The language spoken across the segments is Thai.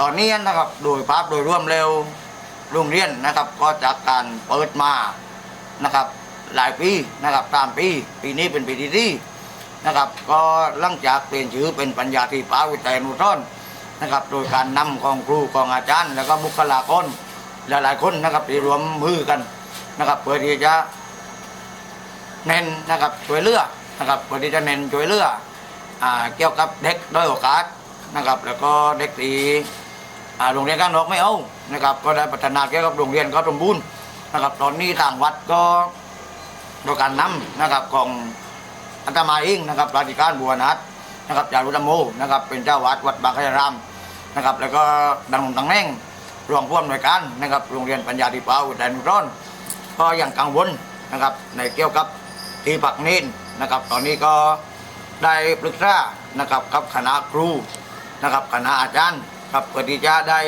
ตอนนี้นะครับโดยภาพโดยรวมเร็วโรงเรียนนะครับ ก็จากการเปิดมานะครับ หลายปีนะครับตามปี ปีนี้เป็นปีที่ที่นะครับ ก็หลังจากเปลี่ยนชื่อเป็นปัญญาทีปาวิทยานุทรนะครับ โดยการนำของครูของอาจารย์ แล้วก็บุคลากรหลายๆคนนะครับที่รวมมือกันนะครับเพื่อที่จะเน้นนะครับช่วยเลือนะครับเพื่อที่จะเน้นช่วยเลืออเกี่ยวกับเด็กด้อยโอกาสนะครับ แล้วก็เด็กที่ อ่าโรงเรียนข้างนอกไม่เอานะครับ ก็ได้พัฒนาเกี่ยวกับโรงเรียนก็สมบูรณ์นะครับ ตอนนี้ทางวัดก็โดยการนำนะครับของอาตมาเองนะครับราชการบัวนัดนะครับจารุธรรมโมนะครับ เป็นเจ้าวัดวัดบางขยารามนะครับ แล้วก็ดังหนุ่มดังแน่งรองผู้อำนวยการนะครับ โรงเรียนปัญญาธิปาวิทยนุร้อน ก็ยังกังวลนะครับ ในเกี่ยวกับที่ปักเน้นนะครับ ตอนนี้ก็ได้ปรึกษานะครับกับคณะครูนะครับคณะอาจารย์ ครับเพื่อที่จะได้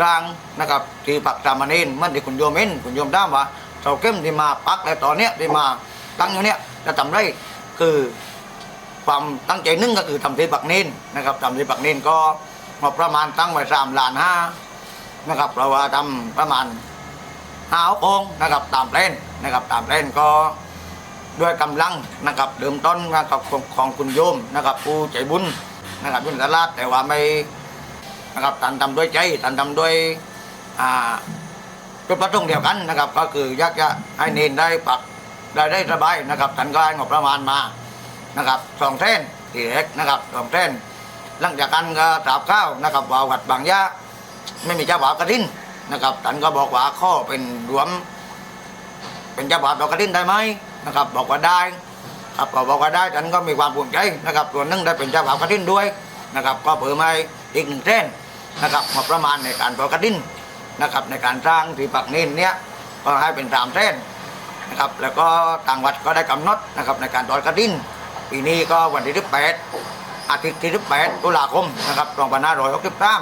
สร้างนะครับที่ปักสามเณรมันที่คุณโยมเห็นคุณโยมถามว่าเสาเข้มที่มาปักแล้วตอนเนี้ยที่มาตั้งอยู่เนี้ยจะทำไรคือความตั้งใจนึ่งก็คือทำที่ปักเน้นนะครับทำที่ปักเน้นก็งบประมาณตั้งไว้สามล้านห้านะครับเราว่าทำประมาณหาองค์นะครับตามแผนนะครับตามแผนก็ด้วยกำลังนะครับเริ่มต้นนะครับของของคุณโยมนะครับผู้ใจบุญนะครับบุญตลาดแต่ว่าไม่ นะครับตันทำด้วยใจตันทำด้วยอ่าจุดประสงค์เดียวกันนะครับ ก็คืออยากจะให้เนนได้ปักได้ได้สบายนะครับท่านก็ให้งบประมาณมานะครับสองเส้นทีเล็กนะครับสองเส้นหลังจากกันก็สาบข้าวนะครับว่าวัดบางยะไม่มีเจ้าบ่าวกระทินนะครับท่านก็บอกว่าข้อเป็นรวม เป็นเจ้าบ่าวดอกกระดิ่นได้ไหมนะครับ บอกว่าได้ครับก็บอกว่าได้ท่านก็มีความภูมิใจนะครับส่วนนึงได้เป็นเจ้าบ่าวกระดิ่นด้วยนะครับ ก็เพิ่มมาอีกหนึ่งเส้น นะครับงบประมาณในการดอกกระดินนะครับในการสร้างที่ปักนินเนี้ยก็ให้เป็นสามเส้นนะครับแล้วก็ทางวัดก็ได้กำหนดนะครับในการดอกกระดินปีนี้ก็วันที่18อาทิตย์ที่18ตุลาคมนะครับ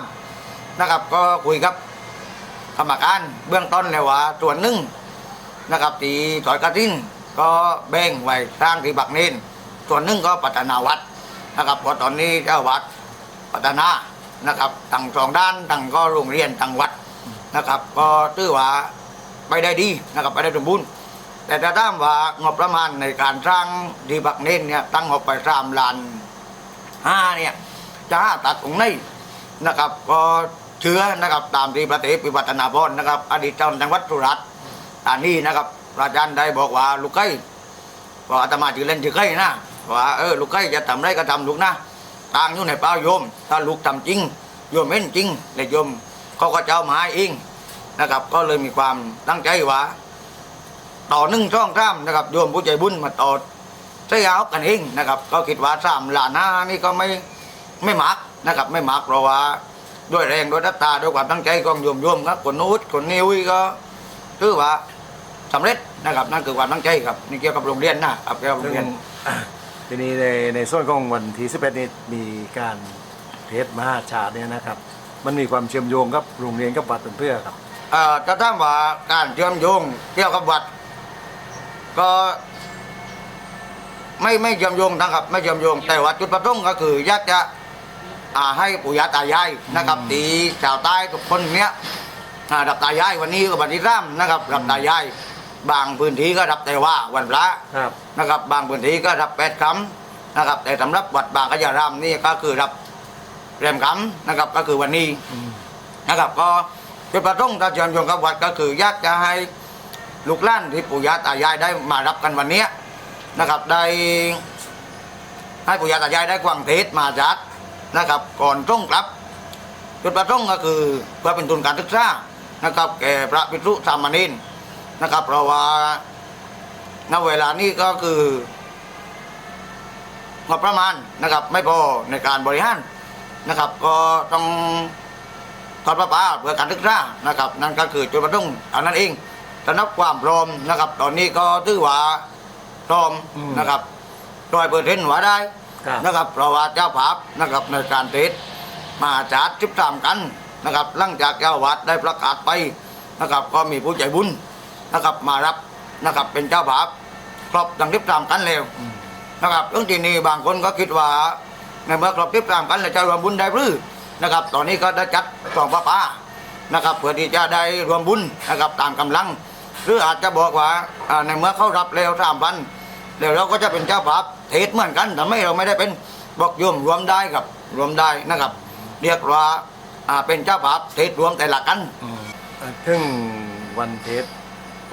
2563นะครับก็คุยกับกรรมการเบื้องต้นเลยว่าส่วนหนึ่งนะครับตีถอยกระทิ้นก็แบ่งไว้สร้างที่บักเนนส่วนหนึ่งก็พัฒนาวัดนะครับเพราะตอนนี้เจ้าวัดพัฒนา นะครับทั้งสองด้านทั้งก็โรงเรียนทั้งวัดนะครับ ก็ถือว่าไปได้ดีนะครับไปได้สมบูรณ์แต่ถ้าถามว่างบประมาณในการสร้างที่บักเนนเนี่ยตั้งงบไปสามล้านห้าเนี่ยจะห้าตัดตรงไหนนะครับ ก็เชื้อนะครับตามที่พระเตปิวัฒนาพรนะครับ อดีตเจ้าจังหวัดสุราษฎร์อันนี้นะครับพระอาจารย์ได้บอกว่าลูกไก่บอกอาตมาจือเล่นจือไก่นะว่าเออลูกไก่จะทำไรก็ทำลูกนะ ต่างอยู่ในเป้าโยม ถ้าลูกทำจริง โยมเห็นจริงเลยโยมเขาก็จะเอามาให้เองนะครับ ก็เลยมีความตั้งใจว่า ต่อหนึ่งช่องข้ามนะครับโยมผู้ใจบุญมาต่อใช้เอากันเองนะครับ ก็คิดว่าสามหลานห้านี่ก็ไม่ไม่มักนะครับ ไม่มักเพราะว่าด้วยแรงด้วยตตาด้วยความตั้งใจของโยมโยมครับคนนู้นคนนี้อุ้ยก็ถือว่าสำเร็จนะครับนั่นคือความตั้งใจครับนี่เกี่ยวกับโรงเรียนนะครับเกี่ยวกับโรงเรียน ทีนี้ในในส่วนของวันที่11นี้มีการเทศมหาชาติเนี่ยนะครับ มันมีความเชื่อมโยงกับโรงเรียนกับวัดเป็นเพื่อครับเอ่อจะถามว่าการเชื่อมโยงเกี่ยวกับวัด ก็ไม่ไม่เชื่อมโยงนะครับ ไม่เชื่อมโยงแต่ว่าจุดประสงค์ก็คืออยากจะอ่าให้ปู่ย่าตายายนะครับตีชาวใต้ทุกคนเนี้ยอ่ารับตายายวันนี้ก็วันที่สามนะครับรับตายาย บางพื้นที่ก็รับแต่ว่าวันพระครับ นะครับ บางพื้นที่ก็รับแปดคำนะครับ แต่สำหรับวัดบางขยารามนี่ก็คือรับแรมคำนะครับ ก็คือวันนี้นะครับ ก็จุดประสงค์การเชิญชวนกับวัดก็คืออยากจะให้ลูกหล้านที่ปู่ย่าตายายได้มารับกันวันเนี้ยนะครับ ได้ให้ปู่ย่าตายายได้กวางเทศมาจัดนะครับ ก่อนต้องกลับจุดประสงค์ก็คือเพื่อเป็นทุนการศึกษานะครับแก่พระภิกษุสามเณร นะครับ เพราะว่าณเวลานี้ก็คืองบประมาณนะครับ ไม่พอในการบริหารนะครับ ก็ต้องทอดประปาเพื่อการศึกษานะครับ นั่นก็คือจุดประสงค์อันนั้นเองสำนับความพร้อมนะครับ ตอนนี้ก็ถือว่าพร้อมอืมนะครับร้อยเปอร์เซ็นต์ว่าได้ครับนะครับเพราะว่าเจ้าภาพนะครับในการเทศมาจัดสิบสามกันนะครับหลังจากเจ้าวัดได้ประกาศไปนะครับ ก็มีผู้ใจบุญ นะครับมารับนะครับเป็นเจ้าภาพครอบทั้งสิบสามกันแล้วนะครับเรื่องที่นี้บางคนก็คิดว่าในเมื่อครอบสิบสามกันแล้วจะรวมบุญได้หรือนะครับ ตอนนี้ก็ได้จัดกล่องป้าป้านะครับเพื่อที่จะได้รวมบุญนะครับตามกำลัง หรืออาจจะบอกว่าในเมื่อเขารับแล้วสามพันเดี๋ยวเราก็จะเป็นเจ้าภาพเทศเหมือนกันแต่ไม่เราไม่ได้เป็นบอกโยมรวมได้กับรวมได้นะครับ เรียกว่าอาเป็นเจ้าภาพเทศรวมแต่ละกันซึ่งวันเทศ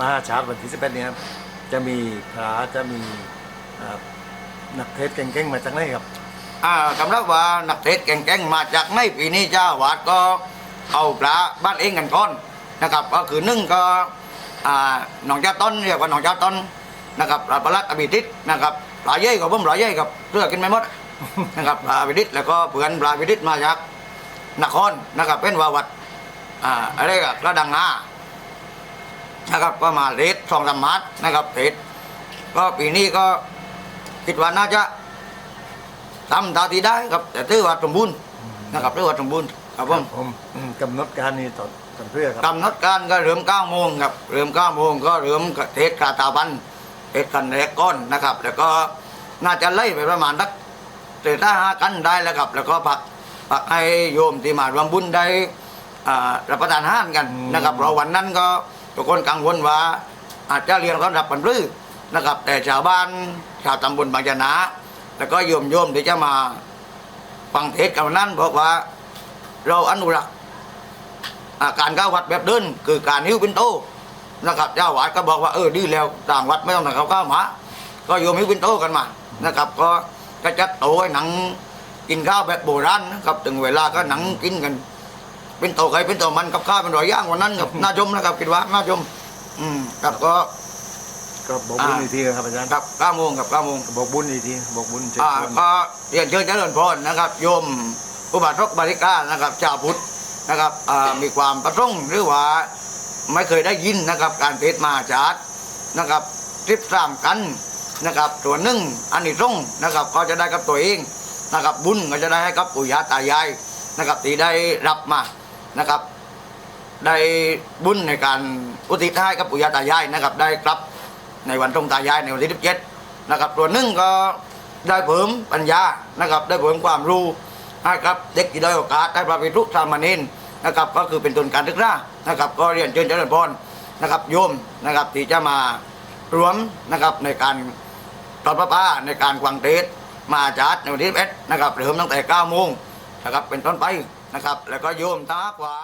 มหาชาติวันที่สิบเอ็ดนี้ครับจะมีพระจะมีอ่านักเทศเก่งๆมาจากไหนครับ อ่าสำหรับว่านักเทศเก่งๆมาจากในปีนี้เจ้าวาดก็เอาพระบ้านเองกันก่อนนะครับ ก็คือหนึ่งก็อ่าหนองเจ้าต้นเรียกว่าหนองเจ้าต้นนะครับพระประหลัดอภิทิศนะครับปลาเย่กับผมปลาเย่กับเลือกกินไม่หมด นะครับปลาอภิทิศแล้วก็เพื่อนปลาอภิทิศมาจากนครนะครับเป็นวาวัดอ่าอะไรกับกระดังงา นะครับก็มาเทศสองสามมัดนะครับเทศก็ปีนี้ก็คิดว่าน่าจะทำตาที่ได้ครับแต่ถือว่าสมบูรณ์นะครับถือว่าสมบูรณ์ครับผมผมอืมกำหนดการนี้ตอนตอนเพื่อครับกำหนดการก็เริ่มเก้าโมงครับเริ่มเก้าโมงก็เริ่มเทศกาตาบันเทศกันแรกก้อนนะครับ แล้วก็น่าจะไล่ไปประมาณสักเศษห้ากันได้แล้วครับ แล้วก็ผักผักให้โยมที่มารวมบุญได้อ่ารับประทานอาหารกันนะครับเพราะวันนั้นก็ ทุกคนกังวลว่า อาจจะเรียนก็รับปันรื้อนะครับ แต่ชาวบ้านชาวตำบลบางยนาแล้วก็โยมโยมที่จะมาฟังเทศกันนั้นบอกว่าเราอนุรักษ์การเข้าวัดแบบเดินคือการหิ้วเป็นโตนะครับเจ้าวัดก็บอกว่าเออดีแล้วต่างวัดไม่ต้องเขาเข้ามาก็โยมหิ้วเป็นโตกันมานะครับ ก็ก็จัดโต้หนังกินข้าวแบบโบราณนะครับถึงเวลาก็หนังกินกัน เป็นโตใครเป็นโตมันกับข้าวเป็นรอยย่างวันนั้นกับน่าชมนะครับคิดว่าน่าชม อืมครับก็ ก็บอกบุญอีกทีครับอาจารย์ครับเก้าโมงครับเก้าโมง บอกบุญอีกทีบอกบุญเชิญอ่าชวน ก็เรียนเชิญเจริญพรนะครับโยมอุบาสกบาริกานะครับชาวพุทธนะครับอ่ามีความประสงค์หรือว่าไม่เคยได้ยินนะครับการเทศน์มหาจารย์นะครับทริปสามกันนะครับส่วนหนึ่งอันนี้ส่งส์นะครับก็จะได้กับตัวเองนะครับบุญก็จะได้ให้กับปู่ย่าตายายนะครับที่ได้รับมา นะครับ ได้บุญในการอุทิศให้กับปู่ย่าตายายนะครับ ได้กลับในวันตรงตายายในวันที่สิบเจ็ดนะครับส่วหนึ่งก็ได้เพิ่มปัญญานะครับ ได้เพิ่มความรู้ให้กับเด็กที่ได้โอกาสได้ประพิทุสามเณรนะครับ ก็คือเป็นทุนการศึกษานะครับ ก็เรียนเชิญเจริญพรนะครับโยมนะครับที่จะมารวมนะครับในการตอนพระป้าในการกวางเทศมาจัดในวันที่11นะครับเริ่มตั้งแต่9โมงนะครับเป็นต้นไป นะครับ แล้วก็โยมตากว่า